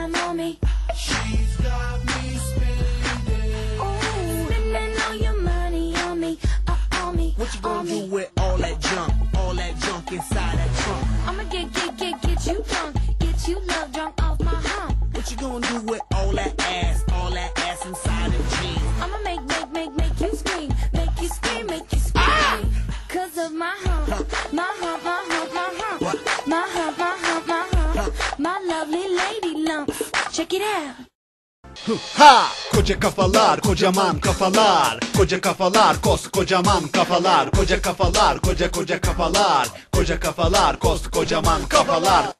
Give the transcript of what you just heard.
time on me. She's got me spending. Ooh, spending all your money on me, uh, on me. What you gonna do me. with all that junk, all that junk inside that trunk? I'ma get, get, get, get you drunk, get you love drunk off my hump. What you gonna do with all that ass, all that ass inside of jeans? I'ma make, make, make, make you scream, make you scream, make you scream. Ah! Cause of my hump, my hump, my hump, my hump, what? my hump. lovely lady lump. Check it out. Ha! Koca kafalar, kocaman kafalar Koca kafalar, kos kocaman kafalar Koca kafalar, koca koca kafalar Koca kafalar, kos kocaman kafalar